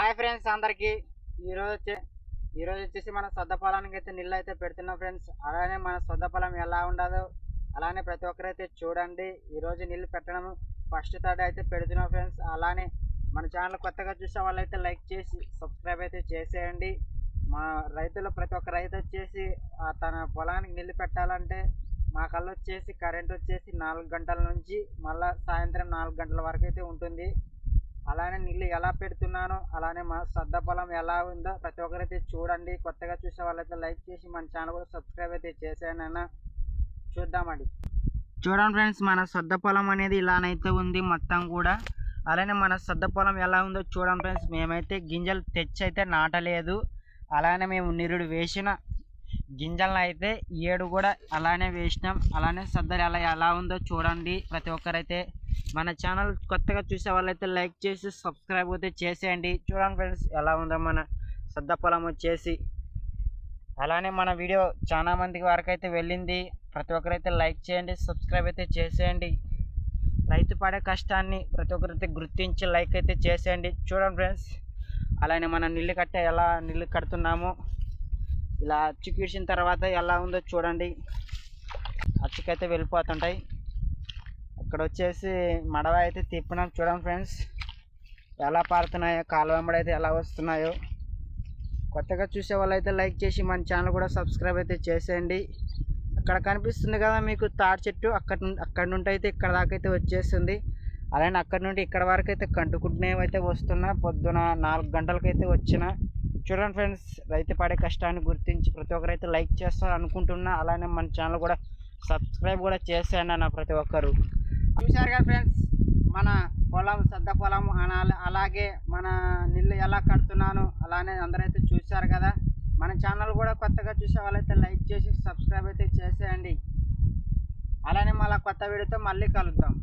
Hi friends అందరికీ. ఈరోజు వచ్చే ఈరోజు వచ్చేసి మన సొద్ద పొలానికి అయితే నీళ్ళు అయితే పెడుతున్నాం ఫ్రెండ్స్. అలానే మన సొద్ద పొలం ఎలా ఉండదో అలానే ప్రతి ఒక్కరైతే చూడండి. ఈరోజు నీళ్ళు పెట్టడం ఫస్ట్ థర్డ్ అయితే పెడుతున్నాం ఫ్రెండ్స్. అలానే మన ఛానల్ కొత్తగా చూసే వాళ్ళైతే లైక్ చేసి సబ్స్క్రైబ్ అయితే చేసేయండి. మా రైతులు ప్రతి ఒక్క రైతు వచ్చేసి తన పొలానికి నీళ్ళు పెట్టాలంటే మా కళ్ళు వచ్చేసి కరెంట్ వచ్చేసి నాలుగు గంటల నుంచి మళ్ళీ సాయంత్రం నాలుగు గంటల వరకు అయితే ఉంటుంది. అలానే నీళ్ళు ఎలా పెడుతున్నానో అలానే మా సద్ద పొలం ఎలా ఉందో ప్రతి ఒక్కరైతే చూడండి. కొత్తగా చూసే వాళ్ళైతే లైక్ చేసి మన ఛానల్ కూడా సబ్స్క్రైబ్ అయితే చేసానన్నా చూద్దామండి. చూడండి ఫ్రెండ్స్ మన సద్ద పొలం అనేది ఇలానైతే ఉంది మొత్తం కూడా. అలానే మన సద్ద పొలం ఎలా ఉందో చూడండి ఫ్రెండ్స్. మేమైతే గింజలు తెచ్చి అయితే నాటలేదు. అలానే మేము నిరుడు వేసిన గింజలను అయితే ఏడు కూడా అలానే వేసినాం. అలానే సద్దలు ఎలా ఎలా ఉందో చూడండి. ప్రతి ఒక్కరైతే మన ఛానల్ కొత్తగా చూసే వాళ్ళైతే లైక్ చేసి సబ్స్క్రైబ్ అయితే చేసేయండి. చూడండి ఫ్రెండ్స్ ఎలా ఉందో మన సద్ద పొలం వచ్చేసి. అలానే మన వీడియో చాలా మందికి వరకు అయితే వెళ్ళింది. ప్రతి ఒక్కరైతే లైక్ చేయండి సబ్స్క్రైబ్ అయితే చేసేయండి. రైతు పడే కష్టాన్ని ప్రతి ఒక్కరైతే గుర్తించి లైక్ అయితే చేసేయండి. చూడండి ఫ్రెండ్స్ అలానే మనం నీళ్ళు కట్టే ఎలా నీళ్ళు కడుతున్నామో. ఇలా అచ్చు తర్వాత ఎలా ఉందో చూడండి. అచ్చుకైతే వెళ్ళిపోతుంటాయి. ఇక్కడ వచ్చేసి మడవ అయితే తిప్పినాం. చూడండి ఫ్రెండ్స్ ఎలా పారుతున్నాయో కాలువ వెంబడైతే ఎలా వస్తున్నాయో. కొత్తగా చూసే వాళ్ళైతే లైక్ చేసి మన ఛానల్ కూడా సబ్స్క్రైబ్ అయితే చేసేయండి. అక్కడ కనిపిస్తుంది కదా మీకు తాడి చెట్టు అక్కడ నుండి అక్కడ నుండి అయితే ఇక్కడ దాకా అయితే వచ్చేస్తుంది అలానే అక్కడ నుండి ఇక్కడ వరకు అయితే కంటుకుంటున్నవి అయితే వస్తున్నా. పొద్దున నాలుగు గంటలకైతే వచ్చిన. చూడండి ఫ్రెండ్స్ రైతు పడే కష్టాన్ని గుర్తించి ప్రతి ఒక్కరైతే లైక్ చేస్తారు అనుకుంటున్నా అలానే మన ఛానల్ కూడా సబ్స్క్రైబ్ కూడా చేసేయండి అన్న ప్రతి ఒక్కరు. చూశారు కదా ఫ్రెండ్స్? మన పొలం సద్ద పొలం అనాలి అలాగే మన నీళ్ళు ఎలా కడుతున్నాను అలానే అందరైతే చూశారు కదా. మన ఛానల్ కూడా కొత్తగా చూసే వాళ్ళైతే లైక్ చేసి సబ్స్క్రైబ్ అయితే చేసేయండి. అలానే మళ్ళీ కొత్త వీడియోతో మళ్ళీ కలుద్దాం.